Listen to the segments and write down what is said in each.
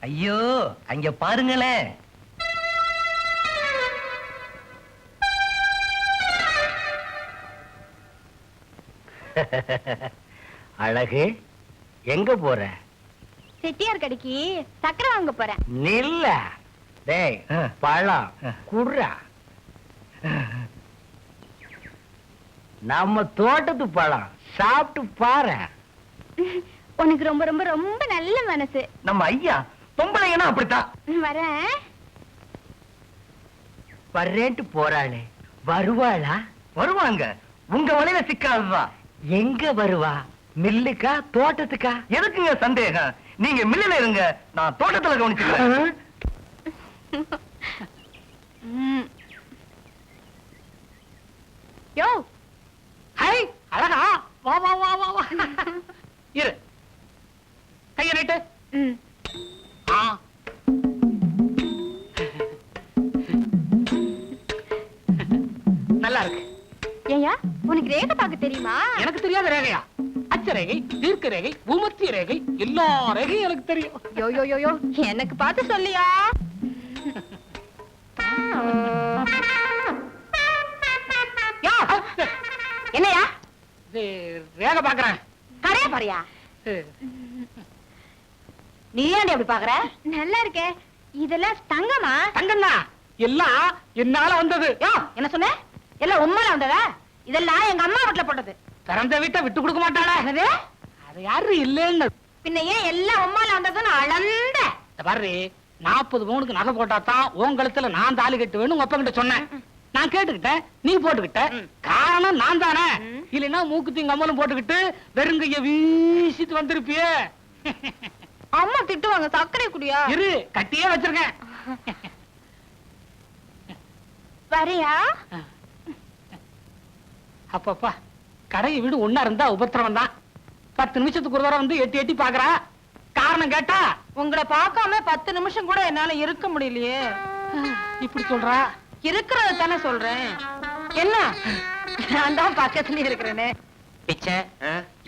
ஐயோ அங்க பாருங்களேன். அழகு எங்க போற? செட்டியார் கடைக்கு சக்கரை வாங்க போறேன். நில்ல. டேய். பழம். குடுறா. நம்ம தோட்டத்து பழம் சாப்பிட்டு பாரு. உனக்கு ரொம்ப ரொம்ப ரொம்ப நல்ல மனசு. நம்ம ஐயா பொம்பளைங்கன்னா அப்படித்தான்? வரேன். வர்றேன்ட்டு போறாளே. வருவாளா? வருவாங்க. உங்க வலையில சிக்காதுதான் எங்க வருவா? மில்லுக்கா? தோட்டத்துக்கா? எதுக்குங்க சந்தேகம்? நீங்க மில்லுல இருங்க. நான் தோட்டத்துல கவனிச்சுக்கிறேன். யோ. ஹை அழகா. வா வா வா வா வா. இரு. தெரியாத ரேகையா? அச்ச ரேகை தீர்க்க ரேகை பூமத்திய ரேகை எல்லா ரேகையும் எனக்கு தெரியும். யோ யோ யோ யோ எனக்கு பார்த்து சொல்லியா? யோ என்னையா? இது ரேகை பாக்குறேன் கரையா பாரியா நீ ஏன்டி அப்படி பாக்குற நல்லா இருக்கே. இதெல்லாம் தங்கமா? தங்கண்ணா எல்லாம் என்னால வந்தது. யோ என்ன சொன்ன? எல்லாம் உண்மையில வந்ததா? இதெல்லாம் எங்க அம்மா வீட்டுல போட்டது. திறந்த வீட்டை விட்டு கொடுக்க மாட்டாளா. என்னது? அது யாரு? இல்லைன்னு. பின்ன ஏன் எல்லாம் உண்மையில வந்ததுன்னு அளந்த? பாரு நாற்பது பவுனுக்கு நகை போட்டா தான் உன் கழுத்துல நான் தாலி கட்டுவேன்னு உங்க அப்பா கிட்ட சொன்னேன். நான் கேட்டுக்கிட்டேன் நீ போட்டுக்கிட்ட. காரணம் நான் தானே. இல்லைன்னா மூக்குத்தி கம்மலும் போட்டுக்கிட்டு வெறுங்கைய வீசிட்டு வந்திருப்பியே. அம்மா திட்டுவாங்க சர்க்கரை குடியா? இரு கட்டியே வச்சிருக்கேன். வரையா? அப்பப்பா. கடையை வீடு ஒன்னா இருந்தா உபத்திரவம் தான். பத்து நிமிஷத்துக்கு ஒரு தடவை வந்து எட்டி எட்டி பாக்குறா. காரணம் கேட்டா? உங்களை பார்க்காம பத்து நிமிஷம் கூட என்னால இருக்க முடியலையே. இப்படி சொல்றா? இருக்கிறத தானே சொல்றேன். என்ன? நான் தான் பக்கத்துல இருக்கிறேனே. பிச்சை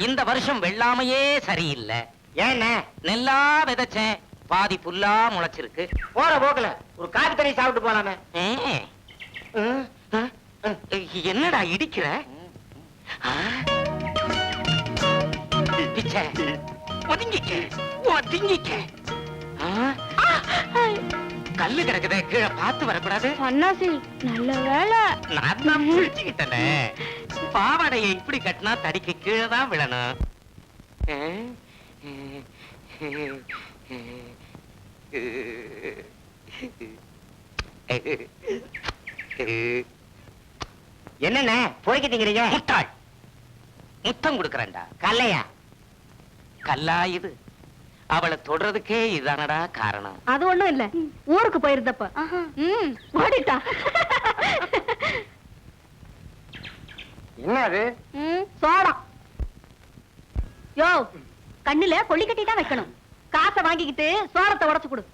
இந்த வருஷம் வெள்ளாமையே சரியில்லை. ஏண்ணே? நெல்லா விதைச்சேன். பாதி புல்லா முளைச்சிருக்கு. போற போக்கல ஒரு காப்பி தண்ணி சாப்பிட்டு போலாமே. என்னடா இடிக்கிற? பிச்சை ஒதுங்கிக்க ஒதுங்கிக்க? கல்லு கிடக்குதே கீழே பார்த்து வரக்கூடாது அண்ணாசி நல்ல வேலை நான் தான் பிடிச்சுக்கிட்டேனே பாவாடையை இப்படி கட்டினா தடிக்கு கீழே தான் விழணும் என்னண்ணே போய்கிட்டீங்க முட்டாள் முத்தம் கொடுக்கறேன்டா. கல்லையா? கல்லா இது. அவளை தொடறதுக்கே இதானடா காரணம். அது ஒண்ணும் இல்ல. ஊருக்கு போயிருந்தப்ப. ம் ஓடிட்டா. என்ன அது ம் சோடம் யோ கண்ணுல கொள்ளி கட்டி தான் வைக்கணும். காசை வாங்கிக்கிட்டு சோளத்தை உடைச்சு கொடு.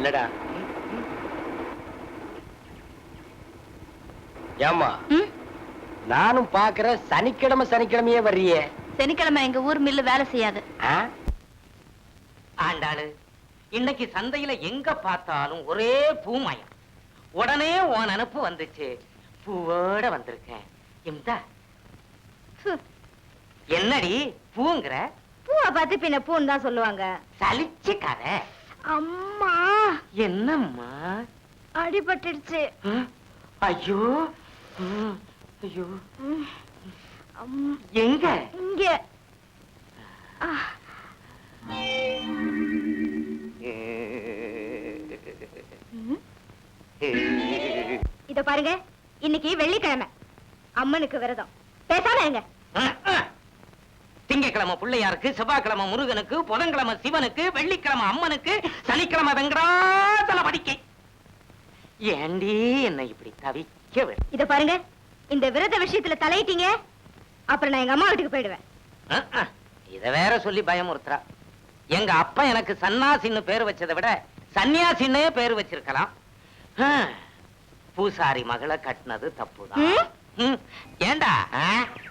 இல்லடா ஏமா நானும் பாக்குறேன் சனிக்கிழமை சனிக்கிழமையே வர்றியே. சனிக்கிழமை எங்க ஊர் மில்லு வேலை செய்யாது? ஆண்டாளு இன்னைக்கு சந்தையில எங்க பார்த்தாலும் ஒரே பூமயம். உடனே உன் நினப்பு வந்துச்சு. பூவோட வந்திருக்கேன். இந்தா. ஹு, என்னடி பூங்கிற? பூவை பார்த்து பின்ன பூன்னு தான் சொல்லுவாங்க. சலிச்சுக்கார அம்மா! என்னம்மா? அடிபட்டுடுச்சு? ஐயோ! ஐயோ! எங்க? இங்க. இத பாருங்க. இன்னைக்கு வெள்ளிக்கிழமை. அம்மனுக்கு விரதம். பேசாம எங்க திங்கக்கிழமை பிள்ளையாருக்கு செவ்வாய்க்கிழமை முருகனுக்கு புதன்கிழமை சிவனுக்கு வெள்ளிக்கிழமை அம்மனுக்கு சனிக்கிழமை வெங்கடாசல படிக்கை ஏண்டி என்னை இப்படி தவிக்க இத பாருங்க இந்த விரத விஷயத்துல தலையிட்டீங்க அப்புறம் நான் எங்க அம்மா வீட்டுக்கு போயிடுவேன். இத வேற சொல்லி பயமுறுத்துறா எங்க அப்பா எனக்கு சன்னாசின்னு பேர் வச்சதை விட சன்னியாசின்னே பேர் வச்சிருக்கலாம் பூசாரி மகளை கட்டினது தப்புதான். ஏண்டா?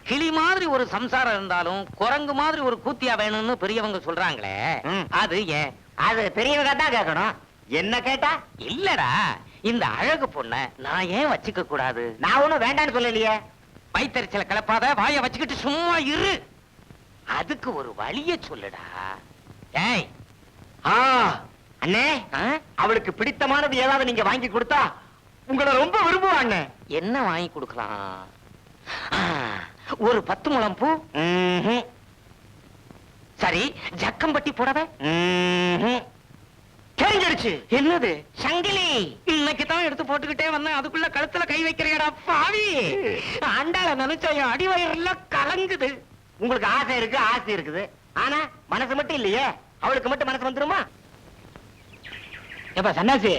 கிளி மாதிரி ஒரு சம்சாரம் இருந்தாலும் குரங்கு மாதிரி ஒரு கூத்தியா வேணும்னு பெரியவங்க சொல்றாங்களே. அது ஏன்? அது பெரியவங்க தான் கேட்கணும். என்ன கேட்டா? இல்லடா இந்த அழகு பொண்ண நான் ஏன் வச்சுக்க கூடாது? நான் ஒண்ணும் வேண்டாம்னு சொல்லலையே. வயித்தறிச்சல கலப்பாத வாய வச்சுக்கிட்டு சும்மா இரு. அதுக்கு ஒரு வழிய சொல்லுடா. ஏய். ஆ, அண்ணே? அவளுக்கு பிடித்தமானது ஏதாவது நீங்க வாங்கி கொடுத்தா உங்களை ரொம்ப விரும்புவா அண்ணே. என்ன வாங்கி கொடுக்கலாம்? ஒரு பத்து முழம் பூ. சரி ஜக்கம்பட்டி புடவை. தெரிஞ்சிடுச்சு என்னது? சங்கிலி. இன்னைக்கு தான் எடுத்து போட்டுக்கிட்டே வந்தேன். அதுக்குள்ள கழுத்துல கை வைக்கிறியடா பாவி. ஆண்டாள நினைச்சா என் அடிவயிறுல கலங்குது. உங்களுக்கு ஆசை இருக்கு ஆசை இருக்குது. ஆனா மனசு மட்டும் இல்லையே. அவளுக்கு மட்டும் மனசு வந்துருமா? ஏப்பா சன்னாசி?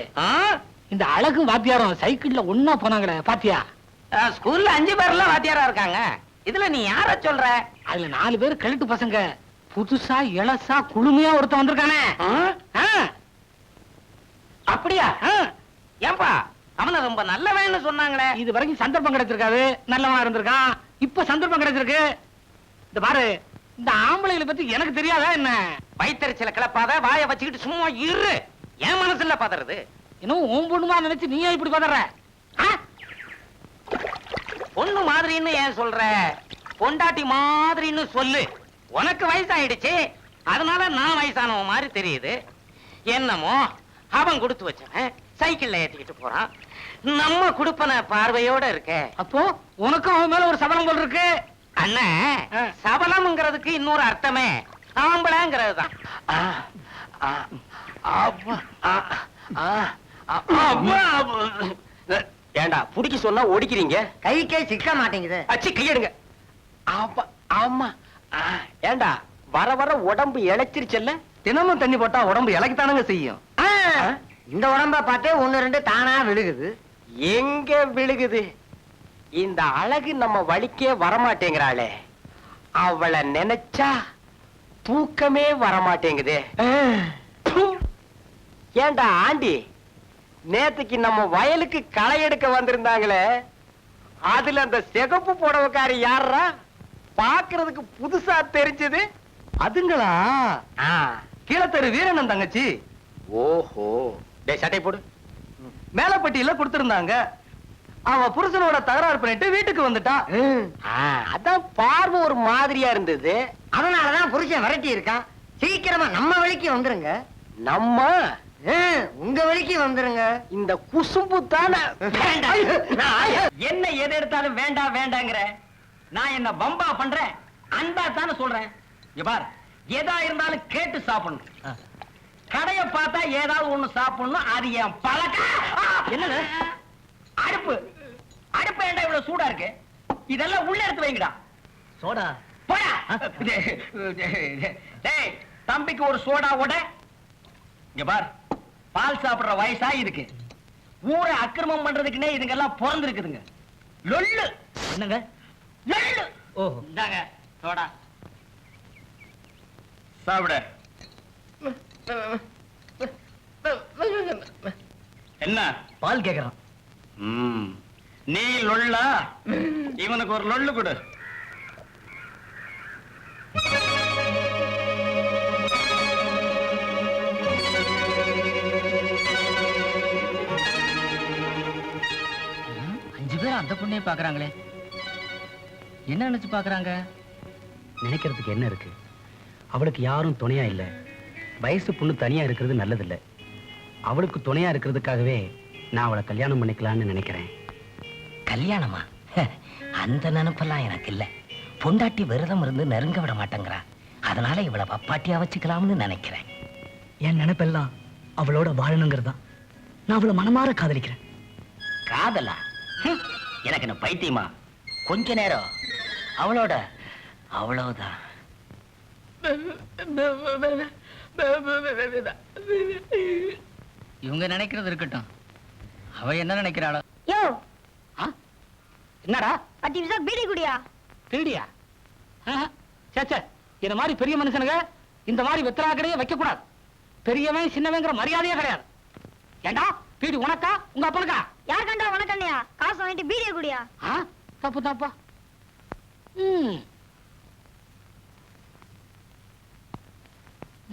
இந்த அழகும் வாத்தியாரும் சைக்கிள்ல ஒன்னா போனாங்களே பாத்தியா? ஸ்கூல்ல அஞ்சு பேர்ல வாத்தியாரா இருக்காங்க. இதுல நீ யார சொல்ற? அதுல நாலு பேர் கழுட்டு பசங்க. புதுசா இளசா குளுமையா ஒருத்தன் வந்திருக்கானே. அப்படியா. ஏன்பா அவன ரொம்ப நல்லவன்னு சொன்னாங்களே. இது வரைக்கும் சந்தர்ப்பம் கிடைச்சிருக்காது. நல்லவனா இருந்திருக்கான். இப்ப சந்தர்ப்பம் கிடைச்சிருக்கு. இந்த பாரு இந்த ஆம்பளைகளை பத்தி எனக்கு தெரியாதா என்ன? வயித்தறிச்சல கிளப்பாத வாய வச்சுக்கிட்டு சும்மா இரு. என் மனசுல பதறது. இன்னும் உன் பொண்ணுமா நினைச்சு நீயே இப்படி பதற? பொண்ணு மாதிரின்னு ஏன் சொல்ற பொண்டாட்டி மாதிரின்னு சொல்லு உனக்கு வயசாயிடுச்சு அதனால நான் வயசானவ மாதிரி தெரியுது என்னமோ அவன் கொடுத்து வச்சவன் சைக்கிள்ல ஏத்திக்கிட்டு போறான் நம்ம குடுப்பன பார்வையோட இருக்க அப்போ உனக்கும் அவன் மேல ஒரு சபலம் போல் இருக்கு அண்ணன். சபலம்ங்கிறதுக்கு இன்னொரு அர்த்தமே ஆம்பளைங்கிறது தான் ஆ, ஏண்டா புடிக்க சொன்னா ஒடிக்கிறீங்க? கைக்கே சிக்க மாட்டேங்குது. அச்சி கையெடுங்க. ஆமா ஆ, ஏண்டா வர வர உடம்பு இழைச்சிருச்சல்ல? தினமும் தண்ணி போட்டா உடம்பு இழைக்கத்தானுங்க செய்யும். இந்த உடம்ப பார்த்தே ஒண்ணு ரெண்டு தானா விழுகுது. எங்க விழுகுது? இந்த அழகு நம்ம வழிக்கே வரமாட்டேங்கிறாளே. அவளை நினைச்சா தூக்கமே வரமாட்டேங்குதே. ஏண்டா ஆண்டி? நேத்துக்கு நம்ம வயலுக்கு களை எடுக்க வந்திருந்தாங்களே அதுல அந்த சிகப்பு புடவைக்காரி யாரா பாக்குறதுக்கு புதுசா தெரிஞ்சது. அதுங்களா? கீழத்தரு வீரனன் தங்கச்சி. ஓஹோ. டேய் சட்டை போடு. மேலப்பட்டியில கொடுத்திருந்தாங்க. அவ புருஷனோட தகராறு பண்ணிட்டு வீட்டுக்கு வந்துட்டான் அதான் பார்வை ஒரு மாதிரியா இருந்தது. அதனாலதான் புருஷன் விரட்டி இருக்கான் சீக்கிரமா நம்ம வழிக்கு வந்துருங்க. நம்ம? உங்க வழிக்கு வந்துருங்க. இந்த குசும்பு தானே? என்ன எது எடுத்தாலும் வேண்டாம் வேண்டாங்கிற. நான் என்ன பம்பா பண்றேன்? அன்பா தானே சொல்றேன். இங்க பார் எதா இருந்தாலும் கேட்டு சாப்பிடணும். கடைய பார்த்தா ஏதாவது ஒண்ணு சாப்பிடணும் அது என் பழக்கம். என்னது? அடுப்பு. அடுப்பு ஏன்டா இவ்வளவு சூடா இருக்கு? இதெல்லாம் உள்ள எடுத்து வைங்கடா. சோடா? போடா. டேய் தம்பிக்கு ஒரு சோடா ஓட. இங்க பார். பால் சாப்பிடுற வயசா இருக்கு. ஊரை அக்கிரமம் பண்றதுக்குன்னே இதுங்கெல்லாம் பிறந்திருக்குதுங்க. லொல்லு. என்னங்க? லொல்லு. ஓ இந்தாங்க சோடா சாப்பிட. என்ன? பால் கேக்குறான். நீ லொள்ளா இவனுக்கு ஒரு லொள்ளு கொடு. அந்த பொண்ணே பாக்குறாங்களே. என்ன நினைச்சு பாக்குறாங்க? நினைக்கிறதுக்கு என்ன இருக்கு? அவளுக்கு யாரும் துணையா இல்ல. வயசு பொண்ணு தனியா இருக்கிறது நல்லதில்ல. அவளுக்கு துணையா இருக்கிறதுக்காகவே நான் அவளை கல்யாணம் பண்ணிக்கலாம்னு நினைக்கிறேன். கல்யாணமா? அந்த நினைப்பெல்லாம் எனக்கு இல்ல. பொண்டாட்டி விரதம் இருந்து நெருங்க விட மாட்டேங்கிறா. அதனால இவளை பப்பாட்டியா வச்சுக்கலாம்னு நினைக்கிறேன். என் நினைப்பெல்லாம் அவளோட வாழணுங்கிறதா நான் அவளை மனமாற காதலிக்கிறேன். காதலா? ஹம், எனக்கு என்ன பைத்தியமா? கொஞ்ச நேரம். அவளோட அவ்வளவுதான். இவங்க நினைக்கிறது இருக்கட்டும். அவ என்ன நினைக்கிறாளோ? யோ. என்னடா? பத்து நிமிஷம் பீடி குடியா திருடியா சேச்சே இந்த மாதிரி பெரிய மனுஷனுங்க இந்த மாதிரி வெத்தலா கடையே வைக்க கூடாது பெரியவன் சின்னவங்கிற மரியாதையே கிடையாது. ஏண்டா? பீடி உனக்கா? உங்க அப்பனுக்கா? யார் கண்டா? வேணையா காசு வாங்கிட்டு பீடிய குடியா? தப்பு தப்பா. ம்.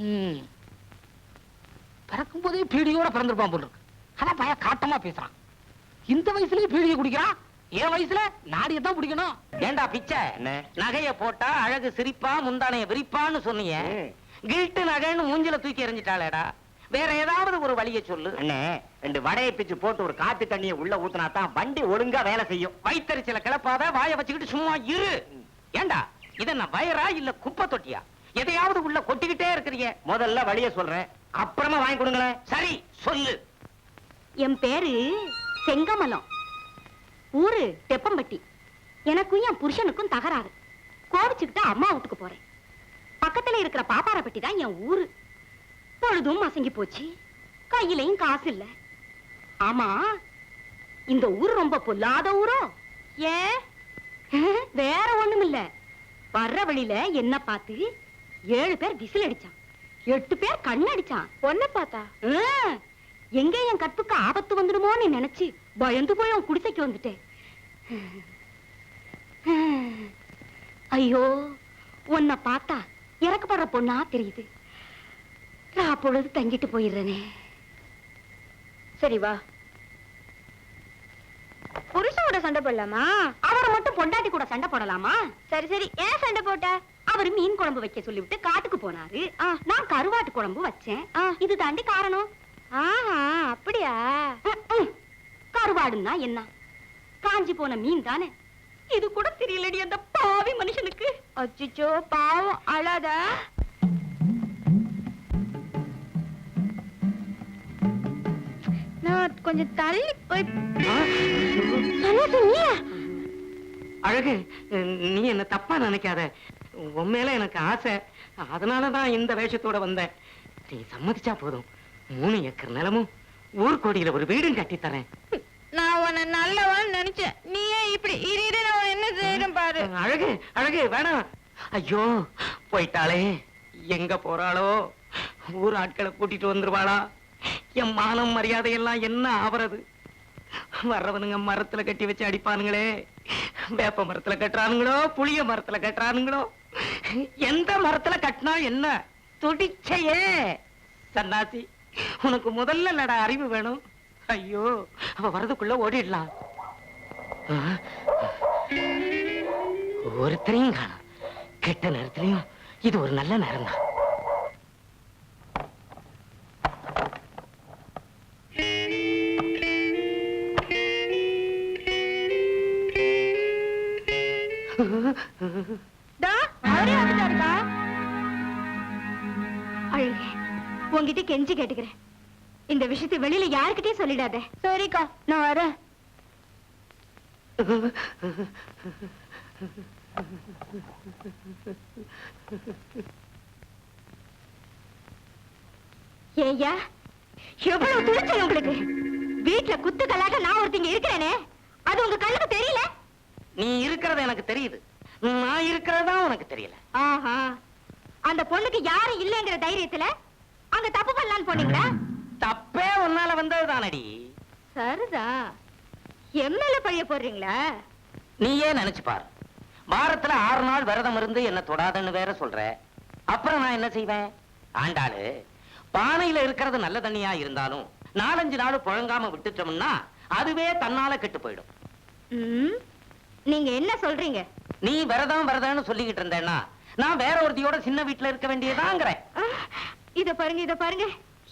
ம். பிறக்கும் போதே பீடியோட பிறந்திருப்பான் போல இருக்கு. அதான் பையன் காட்டமா பேசுறான். இந்த வயசுலயே பீடியை குடிக்கிறான். என் வயசுல நாடியை தான் பிடிக்கணும் ஏண்டா பிச்சை? நகைய போட்டா அழகு சிரிப்பா முந்தானைய விரிப்பான்னு சொன்னீங்க கில்ட்டு நகைன்னு மூஞ்சில தூக்கி எறிஞ்சிட்டாளேடா. வேற ஏதாவது ஒரு வழியை சொல்லு. அண்ணே ரெண்டு வடையை பிச்சு போட்டு ஒரு காத்து தண்ணியை உள்ள ஊத்துனா தான் வண்டி ஒழுங்கா வேலை செய்யும். வயித்தறிச்சல கிளப்பாத வாய வச்சுக்கிட்டு சும்மா இரு. ஏண்டா இத நான் வயரா இல்ல குப்பை தொட்டியா? எதையாவது உள்ள கொட்டிக்கிட்டே இருக்கிறீங்க. முதல்ல வழிய சொல்றேன். அப்புறமா வாங்கி கொடுங்களேன். சரி சொல்லு. என் பேரு செங்கமலம். ஊரு தெப்பம்பட்டி. எனக்கும் என் புருஷனுக்கும் தகராறு. கோவிச்சுக்கிட்டு அம்மா வீட்டுக்கு போறேன். பக்கத்துல இருக்கிற பாப்பாரப்பட்டி தான் என் ஊரு. பொழுதும் மசங்கி போச்சு. கையிலையும் காசு இல்ல. ஆமா இந்த ஊர் ரொம்ப பொல்லாத ஊரோ? ஏன் வேற ஒண்ணும் இல்ல. வர்ற வழியில என்ன பார்த்து ஏழு பேர் விசில் அடிச்சான். எட்டு பேர் கண்ணடிச்சான் பொண்ண பார்த்தா? எங்க என் கற்புக்கு ஆபத்து வந்துடுமோன்னு நினைச்சு பயந்து போய் அவன் குடிசைக்கு வந்துட்டேன். ஐயோ உன்னை பார்த்தா இறக்கப்படுற பொண்ணா தெரியுது. நான் பொழுது தங்கிட்டு போயிடுறேனே. சரி வா. புருஷனோட சண்டை போடலாமா? அவரை மட்டும் பொண்டாட்டி கூட சண்டை போடலாமா? சரி சரி. ஏன் சண்டை போட்ட? அவர் மீன் குழம்பு வைக்க சொல்லிவிட்டு காட்டுக்கு போனாரு. நான் கருவாட்டு குழம்பு வச்சேன். இது தாண்டி காரணம். ஆஹா அப்படியா? கருவாடுன்னா என்ன? காஞ்சி போன மீன் தானே? இது கூட தெரியலடி அந்த பாவி மனுஷனுக்கு. அச்சிச்சோ பாவம். அழாத. நான் கொஞ்சம் தள்ளி போய் அழகு நீ என்ன தப்பா நினைக்காத. உன் மேல எனக்கு ஆசை. அதனாலதான் இந்த வேஷத்தோட வந்தேன். நீ சம்மதிச்சா போதும். மூணு ஏக்கர் நிலமும் ஊர்கோடியில ஒரு வீடும் கட்டி தரேன். நான் உன்னை நல்லவன் நினைச்சேன். நீயே இப்படி இரு இரு, நான் என்ன செய்யறேன் பாரு. அழகு அழகு வேணாம். ஐயோ போயிட்டாளே. எங்க போறாளோ? ஊர் ஆட்களை கூட்டிட்டு வந்துருவாளா? என் மானம் மரியாதை எல்லாம் என்ன ஆவறது? வர்றவனுங்க மரத்துல கட்டி வச்சு அடிப்பானுங்களே. வேப்ப மரத்துல கட்டுறானுங்களோ புளிய மரத்துல கட்டுறானுங்களோ? எந்த மரத்துல கட்டினா என்ன? துடிச்சையே. சன்னாசி உனக்கு முதல்ல நட அறிவு வேணும்? ஐயோ அவ வரதுக்குள்ள ஓடிடலாம். ஒருத்தரையும் காணும். கெட்ட நேரத்திலையும் இது ஒரு நல்ல நேரம் தான் அழகே உன்கிட்ட கெஞ்சி கேட்டுக்கிறேன். இந்த விஷயத்தை வெளியில யாருக்கிட்டயும் சொல்லிடாத. சரிக்கா நான் வரேன். ஏய்யா எவ்வளவு துணிச்சல் உங்களுக்கு? வீட்டுல குத்துக்கலாக நான் ஒருத்தங்க இருக்கிறேனே. அது உங்க கண்ணுக்கு தெரியல? நீ இருக்கிறது எனக்கு தெரியுது. நான் இருக்கிறதா உனக்கு தெரியல. ஆஹா. அந்த பொண்ணுக்கு யாரும் இல்லைங்கிற தைரியத்துல அங்க தப்பு பண்ணலான்னு போனீங்களா? தப்பே உன்னால வந்தது தானடி சரிதா. எம்எல்ஏ பழிய போடுறீங்களா? நீயே நினைச்சு பாரு. வாரத்துல ஆறு நாள் விரதம் இருந்து என்ன தொடாதன்னு வேற சொல்ற. அப்புறம் நான் என்ன செய்வேன்? ஆண்டாளு பானையில இருக்கிறது நல்ல தண்ணியா இருந்தாலும் நாலஞ்சு நாள் புழங்காம விட்டுட்டோம்னா அதுவே தன்னால கெட்டு போயிடும். நீங்க என்ன சொல்றீங்க? நீ விரதம் விரதம்னு சொல்லிக்கிட்டு இருந்தேன்னா நான் வேற ஒருத்தியோட சின்ன வீட்டுல இருக்க வேண்டியதாங்கிறேன். இத பாருங்க இத பாருங்க.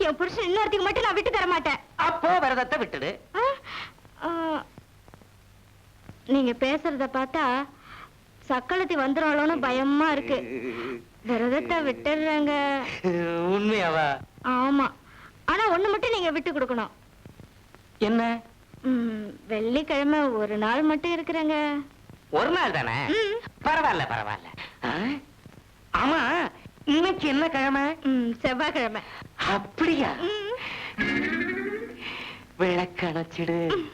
என் புருஷன் இன்னொருத்துக்கு மட்டும் நான் விட்டு தர மாட்டேன். அப்போ விரதத்தை விட்டுடு. நீங்க பேசுறத பார்த்தா சக்களத்தி வந்துருவாளோன்னு பயமா இருக்கு. விரதத்தை விட்டுடுறேங்க. உண்மையாவா? ஆமா. ஆனா ஒண்ணு மட்டும் நீங்க விட்டு கொடுக்கணும். என்ன? வெள்ளிக்கிழமை ஒரு நாள் மட்டும் இருக்கிறேங்க. ஒரு நாள் தானே. பரவாயில்ல பரவாயில்ல? ஆமா இன்னைக்கு என்ன கிழமை? செவ்வாய்க்கிழமை. அப்படியா. விளக்கணைச்சிடு.